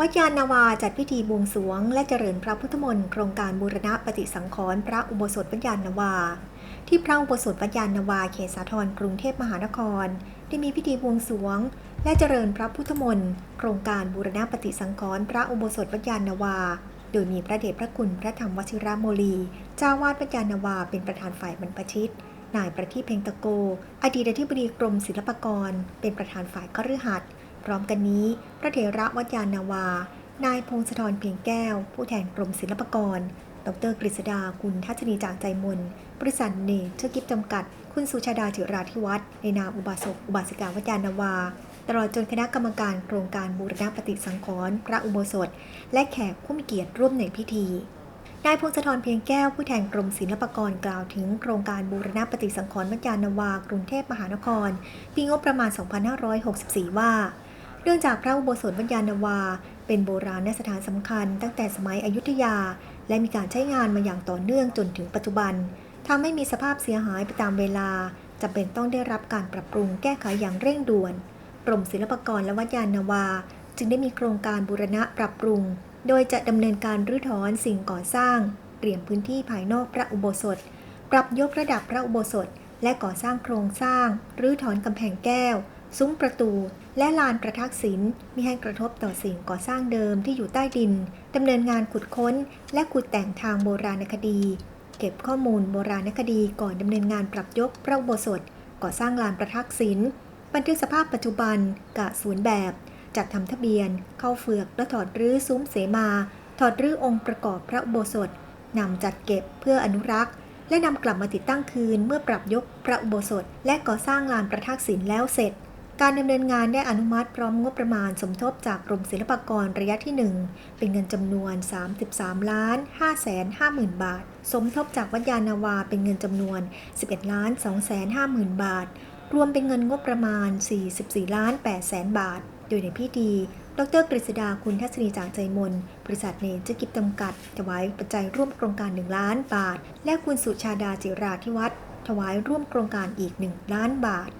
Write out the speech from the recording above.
วัดยานนาวาจัดพิธีบวงสรวง และเจริญพระพุทธมนต์โครงการบูรณะปฏิสังขรณ์พระอุโบสถวัดยานนาวา ที่พระอุโบสถวัดยานนาวาเขตสาทรกรุงเทพมหานคร ได้มีพิธีบวงสรวง และเจริญพระพุทธมนต์โครงการบูรณะปฏิสังขรณ์พระอุโบสถวัดยานนาวา โดยมีพระเดชพระคุณพระธรรมวชิระโมลีเจ้าวาดวัดยานนาวาเป็นประธานฝ่ายบรรพชิตนายประทีปเพ็งตะโก อดีตอธิบดีกรมศิลปากร เป็นประธานฝ่ายคฤหัสถ์ ร้อมกันนี้ พระเถระวัดยานาวา นายพงศธรเพียงแก้ว ผู้แทนกรมศิลปากร ดรกฤษดาคุณทัศนีจางใจมน บริษัทเนเธอร์กิฟจำกัด คุณสุชาดาจิราธิวัฒน์ในนามอุบาสกอุบาสิกาวัดยานาวา ตลอดจนคณะกรรมการโครงการบูรณะปฏิสังขรณ์พระอุโบสถ และแขกผู้มีเกียรติร่วมในพิธีนายพงศธรเพียงแก้วผู้แทนกรมศิลปากรกล่าวถึงโครงการบูรณะปฏิสังขรณ์วัดยานาวากรุงเทพมหานคร ปีงบประมาณ 2564 ว่า นื่องจากพระอุโบสถวัดยานนาวา เป็นโบราณสถานสำคัญ ตั้งแต่สมัยอยุธยา และมีการใช้งานมาอย่างต่อเนื่องจนถึงปัจจุบันทำให้มีสภาพเสียหายไปตามเวลาจำเป็นต้องได้รับการปรับปรุงแก้ไขอย่างเร่งด่วนกรมศิลปากรและวัดยานนาวา จึงได้มีโครงการบูรณะปรับปรุง โดยจะดำเนินการรื้อถอนสิ่งก่อสร้าง เตรียมพื้นที่ภายนอกพระอุโบสถ ปรับยกระดับพระอุโบสถ และก่อสร้างโครงสร้าง รื้อถอนกำแพงแก้ว ซุ้มประตู และลานประทักษิณมิให้กระทบต่อสิ่งก่อสร้างเดิมที่อยู่ใต้ดินดำเนินงานขุดค้น และขุดแต่งทางโบราณคดี เก็บข้อมูลโบราณคดีก่อนดำเนินงานปรับยกพระอุโบสถ ก่อสร้างลานประทักษิณบันทึกสภาพปัจจุบันกะศูนย์แบบ จัดทำทะเบียน เข้าเฟือกและถอดรื้อซุ้มเสมา ถอดรื้อองค์ประกอบพระอุโบสถนำจัดเก็บเพื่ออนุรักษ์ และนำกลับมาติดตั้งคืนเมื่อปรับยกพระอุโบสถ และก่อสร้างลานประทักษิณแล้วเสร็จ การดำเนินงานได้อนุมัติพร้อมงบประมาณสมทบจากกรมศิลปากรระยะที่ 1 เป็นเงินจำนวน 33ล้าน5แสน5หมื่นบาท สมทบจากวัดยานาวาเป็นเงินจำนวน 11ล้าน2แสน5หมื่นบาท รวมเป็นเงินงบประมาณ 44ล้าน8แสนบาท โดยในพิธี ดรกฤษดาคุณทัศนีจางใจมน บริษัทเนเจอร์กิฟจำกัด ถวายปัจจัยร่วมโครงการ 1 ล้านบาท และคุณสุชาดาจิราธิวัฒน์ถวายร่วมโครงการอีก 1 ล้านบาท